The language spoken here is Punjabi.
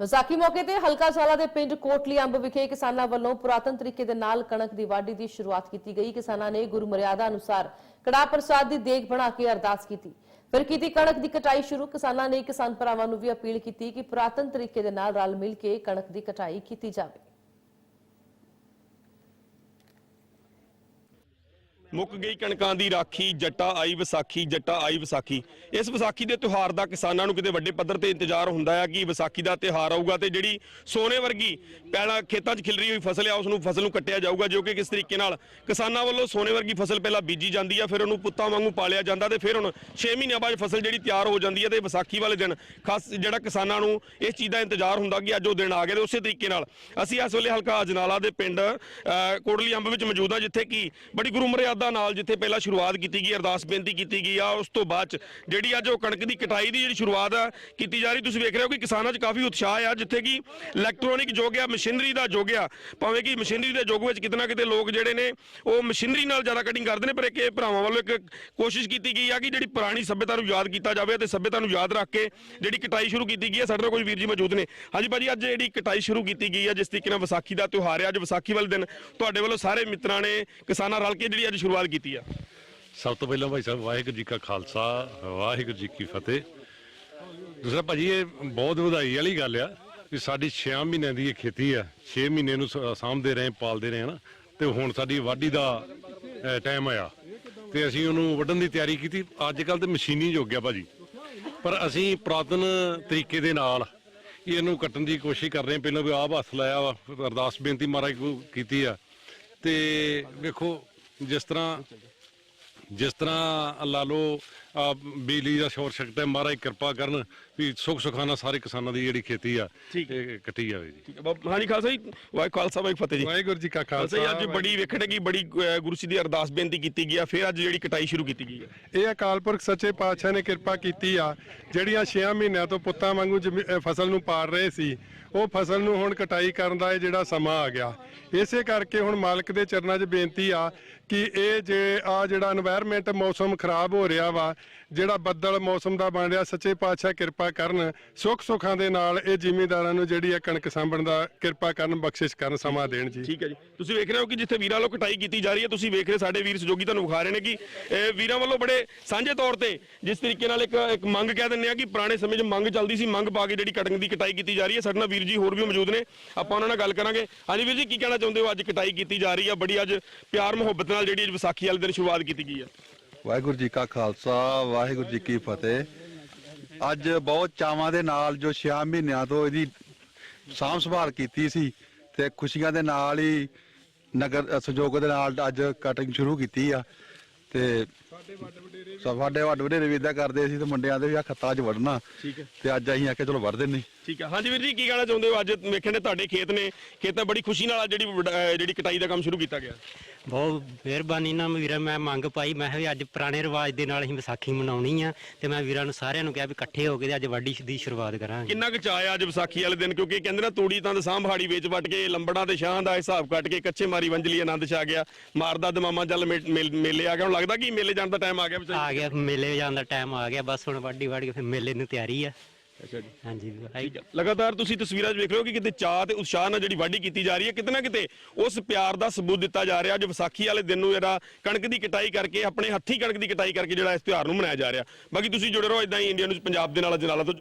ਵਿਸਾਖੀ ਮੌਕੇ ਤੇ ਹਲਕਾ ਸਾਲਾ ਦੇ ਪਿੰਡ ਕੋਟਲੀ ਅੰਬ ਵਿਖੇ ਕਿਸਾਨਾਂ ਵੱਲੋਂ ਪੁਰਾਤਨ ਤਰੀਕੇ ਦੇ ਨਾਲ ਕਣਕ ਦੀ ਵਾਢੀ ਦੀ ਸ਼ੁਰੂਆਤ ਕੀਤੀ ਗਈ। ਕਿਸਾਨਾਂ ਨੇ ਗੁਰੂ ਮਰਿਆਦਾ ਅਨੁਸਾਰ ਕੜਾ ਪ੍ਰਸਾਦ ਦੀ ਦੇਗ ਬਣਾ ਕੇ ਅਰਦਾਸ ਕੀਤੀ। ਫਿਰ ਕੀਤੀ ਕਣਕ ਦੀ ਕਟਾਈ ਸ਼ੁਰੂ। ਕਿਸਾਨਾਂ ਨੇ ਕਿਸਾਨ ਭਰਾਵਾਂ ਨੂੰ ਵੀ ਅਪੀਲ ਕੀਤੀ ਕਿ ਪੁਰਾਤਨ ਤਰੀਕੇ ਦੇ ਨਾਲ ਰਲ ਮਿਲ ਕੇ ਕਣਕ ਦੀ ਕਟਾਈ ਕੀਤੀ ਜਾਵੇ। ਮੁੱਕ ਗਈ ਕਣਕਾਂ ਦੀ ਰਾਖੀ ਜੱਟਾ ਆਈ ਵਿਸਾਖੀ ਜੱਟਾ ਆਈ ਵਿਸਾਖੀ। ਇਸ ਵਿਸਾਖੀ ਦੇ ਤਿਉਹਾਰ ਦਾ ਕਿਸਾਨਾਂ ਨੂੰ ਕਿਤੇ ਵੱਡੇ ਪੱਧਰ ਤੇ ਇੰਤਜ਼ਾਰ ਹੁੰਦਾ ਹੈ ਕਿ ਵਿਸਾਖੀ ਦਾ ਤਿਉਹਾਰ ਆਊਗਾ ਤੇ ਜਿਹੜੀ ਸੋਨੇ ਵਰਗੀ ਪਹਿਲਾਂ ਖੇਤਾਂ 'ਚ ਖਿਲਰੀ ਹੋਈ ਫਸਲ ਆ ਉਸ ਨੂੰ ਫਸਲ ਨੂੰ ਕੱਟਿਆ ਜਾਊਗਾ ਜੋ ਕਿ ਕਿਸ ਤਰੀਕੇ ਨਾਲ ਕਿਸਾਨਾਂ ਵੱਲੋਂ ਸੋਨੇ ਵਰਗੀ ਫਸਲ ਪਹਿਲਾਂ ਬੀਜੀ ਜਾਂਦੀ ਆ ਫਿਰ ਉਹਨੂੰ ਪੁੱਤਾਂ ਵਾਂਗੂ ਪਾਲਿਆ ਜਾਂਦਾ ਤੇ ਫਿਰ ਹੁਣ 6 ਮਹੀਨਿਆਂ ਬਾਅਦ ਫਸਲ ਜਿਹੜੀ ਤਿਆਰ ਹੋ ਜਾਂਦੀ ਹੈ ਤੇ ਵਿਸਾਖੀ ਵਾਲੇ ਦਿਨ ਖਾਸ ਜਿਹੜਾ ਕਿਸਾਨਾਂ ਨੂੰ ਇਸ ਚੀਜ਼ ਦਾ ਇੰਤਜ਼ਾਰ ਹੁੰਦਾ ਕਿ ਅੱਜ ਉਹ ਦਿਨ ਆ ਗਏ ਤੇ ਉਸੇ ਤਰੀਕੇ ਨਾਲ ਅਸੀਂ ਇਸ ਵੇਲੇ ਹਲਕਾ ਅਜਨਾਲਾ ਦੇ ਪਿੰਡ ਅਹ, ਕੋਟਲੀ ਅੰਬ ਵਿੱਚ ਮੌਜੂਦ ਹਾਂ ਜਿੱਥੇ ਕਿ ਬੜੀ ਗੁਰੂ ਮਰਿਆਦਾ ਨਾਲ ਜਿੱਥੇ ਪਹਿਲਾਂ ਸ਼ੁਰੂਆਤ ਕੀਤੀ ਗਈ, ਅਰਦਾਸ ਬੇਨਤੀ ਕੀਤੀ ਗਈ ਆ, ਉਸ ਤੋਂ ਬਾਅਦ 'ਚ ਜਿਹੜੀ ਅੱਜ ਉਹ ਕਣਕ ਦੀ ਕਟਾਈ ਦੀ ਜਿਹੜੀ ਸ਼ੁਰੂਆਤ ਆ ਕੀਤੀ ਜਾ ਰਹੀ, ਤੁਸੀਂ ਵੇਖ ਰਹੇ ਹੋ ਕਿ ਕਿਸਾਨਾਂ 'ਚ ਕਾਫੀ ਉਤਸ਼ਾਹ ਆ, ਜਿੱਥੇ ਕਿ ਇਲੈਕਟ੍ਰੋਨਿਕ ਯੁੱਗ ਆ, ਮਸ਼ੀਨਰੀ ਦਾ ਯੁੱਗ ਆ। ਭਾਵੇਂ ਕਿ ਮਸ਼ੀਨਰੀ ਦੇ ਯੁੱਗ ਵਿੱਚ ਕਿਤੇ ਨਾ ਕਿਤੇ ਲੋਕ ਜਿਹੜੇ ਨੇ, ਉਹ ਮਸ਼ੀਨਰੀ ਨਾਲ ਜ਼ਿਆਦਾ ਕਟਿੰਗ ਕਰਦੇ ਨੇ, ਪਰ ਇੱਕ ਇਹ ਭਰਾਵਾਂ ਵੱਲੋਂ ਇੱਕ ਕੋਸ਼ਿਸ਼ ਕੀਤੀ ਗਈ ਆ ਕਿ ਜਿਹੜੀ ਪੁਰਾਣੀ ਸੱਭਿਅਤਾ ਨੂੰ ਯਾਦ ਕੀਤਾ ਜਾਵੇ ਤੇ ਸੱਭਿਅਤਾ ਨੂੰ ਯਾਦ ਰੱਖ ਕੇ ਜਿਹੜੀ ਕਟਾਈ ਸ਼ੁਰੂ ਕੀਤੀ ਗਈ ਹੈ ਸਾਡੇ ਨਾਲ ਕੁਝ ਵੀਰ ਜੀ ਮੌਜੂਦ ਨੇ। ਹਾਂਜੀ ਭਾਜੀ, ਅੱਜ ਜਿਹੜੀ ਕਟਾਈ ਸ਼ੁਰੂ ਕੀਤੀ ਗਈ ਹੈ ਜਿਸ ਤਰੀਕੇ ਨਾਲ ਵਿਸਾਖੀ ਦਾ ਤਿਉਹਾਰ ਹੈ ਅੱਜ ਵਿਸਾਖੀ ਵਾਲੇ ਦਿਨ ਤੁਹਾਡੇ ਵੱਲੋਂ ਸਾਰੇ ਮਿੱਤਰਾਂ ਨੇ ਕਿਸਾਨਾਂ ਰਲ ਕੇ ਜਿਹੜੀ ਅੱਜ ਸ਼ੁਰੂਆਤ ਕੀਤੀ ਆ। ਸਭ ਤੋਂ ਪਹਿਲਾਂ ਭਾਈ ਸਾਹਿਬ, ਵਾਹਿਗੁਰੂ ਜੀ ਕਾ ਖਾਲਸਾ, ਵਾਹਿਗੁਰੂ ਜੀ ਕੀ ਫਤਿਹ। ਦੂਸਰਾ ਭਾਜੀ, ਇਹ ਬਹੁਤ ਵਧਾਈ ਵਾਲੀ ਗੱਲ ਆ ਕਿ ਸਾਡੀ 6 ਮਹੀਨਿਆਂ ਦੀ ਇਹ ਖੇਤੀ ਆ। 6 ਮਹੀਨੇ ਨੂੰ ਸਾਂਭਦੇ ਰਹੇ, ਪਾਲਦੇ ਰਹੇ ਨਾ ਤੇ ਹੁਣ ਸਾਡੀ ਵਾਢੀ ਦਾ ਟਾਈਮ ਆਇਆ। ਤੇ ਅਸੀਂ ਉਹਨੂੰ ਵੱਢਣ ਦੀ ਤਿਆਰੀ ਕੀਤੀ। ਅੱਜ ਕੱਲ ਤੇ ਮਸ਼ੀਨੀ ਯੁੱਗ ਆ ਭਾਜੀ। ਪਰ ਅਸੀਂ ਪੁਰਾਤਨ ਤਰੀਕੇ ਦੇ ਨਾਲ ਇਹਨੂੰ ਕੱਟਣ ਦੀ ਕੋਸ਼ਿਸ਼ ਕਰ ਰਹੇ ਹਾਂ। ਪਹਿਲਾਂ ਵੀ ਆਪ ਹੱਥ ਲਾਇਆ ਵਾ। ਅਰਦਾਸ ਬੇਨਤੀ ਮਹਾਰਾਜ ਕੀਤੀ ਆ। ਤੇ ਵੇਖੋ ਜਿਸ ਤਰ੍ਹਾਂ ਜਿਸ ਤਰ੍ਹਾਂ ਲਾ ਆਹ ਬਿਜਲੀ ਦਾ ਸ਼ੋਰ ਸ਼ਕਤ ਹੈ ਮਹਾਰਾਜ ਕਿਰਪਾ ਕਰਨ ਵੀ ਸੁੱਖ ਸੁਖਾਨਾ ਸਾਰੇ ਕਿਸਾਨਾਂ ਦੀ ਜਿਹੜੀ ਖੇਤੀ ਆ ਠੀਕ। ਇਹ ਕੱਟੀ ਜਾਵੇ ਜੀ। ਠੀਕ ਹੈ। ਬਾਬ- ਹਾਂਜੀ ਖਾਲਸਾ ਜੀ ਵਾਹਿ ਖਾਲਸਾ ਵਾਹਿ ਫਤਿਹ ਜੀ। ਵਾਹਿਗੁਰੂ ਜੀ ਕਾ ਖਾਲਸਾ ਖਾਲਸਾ ਜੀ ਅੱਜ ਬੜੀ ਵੇਖਣ ਕਿ ਬੜੀ ਗੁਰੂ ਜੀ ਦੀ ਅਰਦਾਸ ਬੇਨਤੀ ਕੀਤੀ ਗਈ ਆ ਫਿਰ ਅੱਜ ਜਿਹੜੀ ਕਟਾਈ ਸ਼ੁਰੂ ਕੀਤੀ ਗਈ ਹੈ ਇਹ ਅਕਾਲ ਪੁਰਖ ਸੱਚੇ ਪਾਤਸ਼ਾਹ ਨੇ ਕਿਰਪਾ ਕੀਤੀ ਆ ਜਿਹੜੀਆਂ 6 ਮਹੀਨਿਆਂ ਤੋਂ ਪੁੱਤਾਂ ਵਾਂਗੂ ਜ਼ਮੀ- ਅਹ ਫਸਲ ਨੂੰ ਪਾੜ ਰਹੇ ਸੀ ਉਹ ਫਸਲ ਨੂੰ ਹੁਣ ਕਟਾਈ ਕਰਨ ਦਾ ਇਹ ਜਿਹੜਾ ਸਮਾਂ ਆ ਗਿਆ। ਇਸੇ ਕਰਕੇ ਹੁਣ ਮਾਲਕ ਦੇ ਚਰਨਾਂ 'ਚ ਬੇਨਤੀ ਆ ਕਿ ਇਹ ਜੇ ਆ ਜਿਹੜਾ এনवायरमेंट ਮੌਸਮ ਖਰਾਬ ਹੋ ਰਿਹਾ ਵਾ ਜਿਹੜਾ ਬੱਦਲ ਮੌਸਮ ਦਾ ਬਣ ਰਿਹਾ ਸੱਚੇ ਪਾਤਸ਼ਾਹ ਕਿਰਪਾ ਕਰਨ ਸੁੱਖ ਸੁੱਖਾਂ ਦੇ ਨਾਲ ਇਹ ਜ਼ਿਮੀਂਦਾਰਾਂ ਨੂੰ ਜਿਹੜੀ ਆ ਕਣਕ ਸਾਂਭਣ ਦਾ ਕਿਰਪਾ ਕਰਨ ਬਖਸ਼ਿਸ਼ ਕਰਨ ਸਮਾਂ ਦੇਣ ਜੀ। ਠੀਕ ਹੈ ਜੀ। ਤੁਸੀਂ ਵੇਖ ਰਹੇ ਹੋ ਕਿ ਜਿੱਥੇ ਵੀਰਾਂ ਵੱਲੋਂ ਕਟਾਈ ਕੀਤੀ ਜਾ ਰਹੀ ਹੈ ਤੁਸੀਂ ਵੇਖ ਰਹੇ ਸਾਡੇ ਵੀਰ ਸਹਿਯੋਗੀ ਤੁਹਾਨੂੰ ਵਿਖਾ ਰਹੇ ਨੇ ਕਿ ਇਹ ਵੀਰਾਂ ਵੱਲੋਂ ਬੜੇ ਸਾਂਝੇ ਤੌਰ ਤੇ ਜਿਸ ਤਰੀਕੇ ਨਾਲ ਇੱਕ ਇੱਕ ਮੰਗ ਕਹਿ ਦਿੰਦੇ ਆ ਕਿ ਪੁਰਾਣੇ ਸਮੇਂ 'ਚ ਮੰਗ ਚੱਲਦੀ ਸੀ ਮੰਗ ਪਾ ਕੇ ਜਿਹੜੀ ਕਟਿੰਗ ਦੀ ਕਟਾਈ ਕੀਤੀ ਜਾ ਰਹੀ ਹੈ। ਸਾਡੇ ਨਾਲ ਵੀਰ ਜੀ ਹੋਰ ਵੀ ਮੌਜੂਦ ਨੇ ਆਪਾਂ ਉਹਨਾਂ ਨਾਲ ਗੱਲ ਕਰਾਂਗੇ। ਹਾਂਜੀ ਵੀਰ ਜੀ ਕੀ ਕਹਿਣਾ ਚਾਹੁੰਦੇ ਹੋ? ਅੱਜ ਕਟਾਈ ਕੀਤੀ ਜਾ ਰਹੀ ਹੈ ਬੜੀ ਅੱਜ ਪਿਆਰ ਮੁਹੱਬਤ ਨਾਲ ਜਿਹੜੀ ਵਿਸਾਖੀ ਵਾਲੇ ਦਿਨ ਸ਼ੁਰੂਆਤ ਕੀਤੀ ਗਈ ਹੈ। ਵਾਹਿਗੁਰੂ ਜੀ ਕਾ ਖਾਲਸਾ, ਵਾਹਿਗੁਰੂ ਜੀ ਕੀ ਫਤਿਹ। ਅੱਜ ਬਹੁਤ ਚਾਵਾਂ ਦੇ ਨਾਲ ਜੋ 6 ਮਹੀਨਿਆਂ ਤੋਂ ਇਹਦੀ ਸਾਂਭ ਸੰਭਾਲ ਕੀਤੀ ਸੀ ਤੇ ਖੁਸ਼ੀਆਂ ਦੇ ਨਾਲ ਹੀ ਨਗਰ ਸਹਿਯੋਗ ਦੇ ਨਾਲ ਅੱਜ ਕਟਿੰਗ ਸ਼ੁਰੂ ਕੀਤੀ ਆ। ਤੇ ਸਾਡੇ ਵੱਡ ਵਡੇਰੇ ਵੀ ਇਦਾਂ ਕਰਦੇ ਸੀ ਤੇ ਮੁੰਡਿਆਂ ਦੇ ਵੀ ਆ ਖੱਤਾ 'ਚ ਵੜਨਾ ਠੀਕ ਹੈ। ਤੇ ਅੱਜ ਅਸੀਂ ਆਖਿਆ ਚਲੋ ਵੜ ਦਿੰਨੇ। ਠੀਕ ਹੈ। ਹਾਂਜੀ ਵੀਰ ਜੀ ਕੀ ਕਹਿਣਾ ਚਾਹੁੰਦੇ ਹੋ? ਅੱਜ ਵੇਖਣ ਦੇ ਤੁਹਾਡੇ ਖੇਤ ਨੇ ਖੇਤਾਂ ਬੜੀ ਖੁਸ਼ੀ ਨਾਲ ਜਿਹੜੀ ਜਿਹੜੀ ਕਟਾਈ ਦਾ ਕੰਮ ਸ਼ੁਰੂ ਕੀਤਾ ਗਿਆ। ਬਹੁਤ ਮਿਹਰਬਾਨੀ ਨਾਲ ਵੀਰਾਂ ਮੈਂ ਮੰਗ ਪਾਈ ਮੈਂ ਵੀ ਅੱਜ ਪੁਰਾਣੇ ਰਿਵਾਜ ਦੇ ਨਾਲ ਅਸੀਂ ਵਿਸਾਖੀ ਮਨਾਉਣੀ ਆ ਤੇ ਮੈਂ ਵੀਰਾਂ ਨੂੰ ਸਾਰਿਆਂ ਨੂੰ ਕਿਹਾ ਵੀ ਇਕੱਠੇ ਹੋ ਕੇ ਅੱਜ ਵਾਢੀ ਦੀ ਸ਼ੁਰੂਆਤ ਕਰਾਂਗੇ। ਕਿੰਨਾ ਕੁ ਚਾਅ ਆ ਅੱਜ ਵਿਸਾਖੀ ਵਾਲੇ ਦਿਨ? ਕਿਉਂਕਿ ਕਹਿੰਦੇ ਨਾ ਤੂੜੀ ਤਾਂ ਸਾਂਭਾੜੀ ਵੇਚ ਵੱਟ ਕੇ ਲੰਬੜਾਂ ਤੇ ਸ਼ਾਹਾਂ ਦਾ ਹਿਸਾਬ ਕੱਟ ਕੇ ਕੱਚੇ ਮਾਰੀ ਵੰਜਲੀ ਆਨੰਦ ਛਾ ਗਿਆ। ਮਾਰਦਾ ਦਮਾਮਾ ਚੱਲ ਮੇ- ਮੇਲ- ਮੇਲੇ ਆ ਗਿਆ ਹੁਣ ਲੱਗਦਾ ਕਿ ਮੇਲੇ ਜਾਣ ਦਾ ਟਾਈਮ ਆ ਗਿਆ ਵਿਚਾਰੀ ਆ ਗਿਆ ਮੇਲੇ ਜਾਣ ਦਾ ਟਾਈਮ ਆ ਗਿਆ ਬਸ ਹੁਣ ਵਾਢੀ ਕੇ ਫਿਰ ਮੇਲੇ ਨੂੰ ਤਿਆਰੀ ਆ। ਅੱਛਾ ਜੀ। ਹਾਂਜੀ ਠੀਕ ਹੈ ਲਗਾਤਾਰ ਤੁਸੀਂ ਤਸਵੀਰਾਂ 'ਚ ਵੇਖ ਰਹੇ ਹੋ ਕਿ ਕਿਤੇ ਚਾਹ ਤੇ ਉਤਸ਼ਾਹ ਨਾਲ ਜਿਹੜੀ ਵਾਢੀ ਕੀਤੀ ਜਾ ਰਹੀ ਹੈ ਕਿਤੇ ਨਾ ਕਿਤੇ ਉਸ ਪਿਆਰ ਦਾ ਸਬੂਤ ਦਿੱਤਾ ਜਾ ਰਿਹਾ ਅੱਜ ਵਿਸਾਖੀ ਵਾਲੇ ਦਿਨ ਨੂੰ ਜਿਹੜਾ ਕਣਕ ਦੀ ਕਟਾਈ ਕਰਕੇ ਆਪਣੇ ਹੱਥੀਂ ਕਣਕ ਦੀ ਕਟਾਈ ਕਰਕੇ ਜਿਹੜਾ ਇਸ ਤਿਉਹਾਰ ਨੂੰ ਮਨਾਇਆ ਜਾ ਰਿਹਾ। ਬਾਕੀ ਤੁਸੀਂ ਜੁੜੇ ਰਹੋ ਇਦਾਂ ਹੀ ਇੰਡੀਆ ਨਿਊਜ਼ ਪੰਜਾਬ ਦੇ ਨਾਲ ਜਨਾਲਾ ਤੋਂ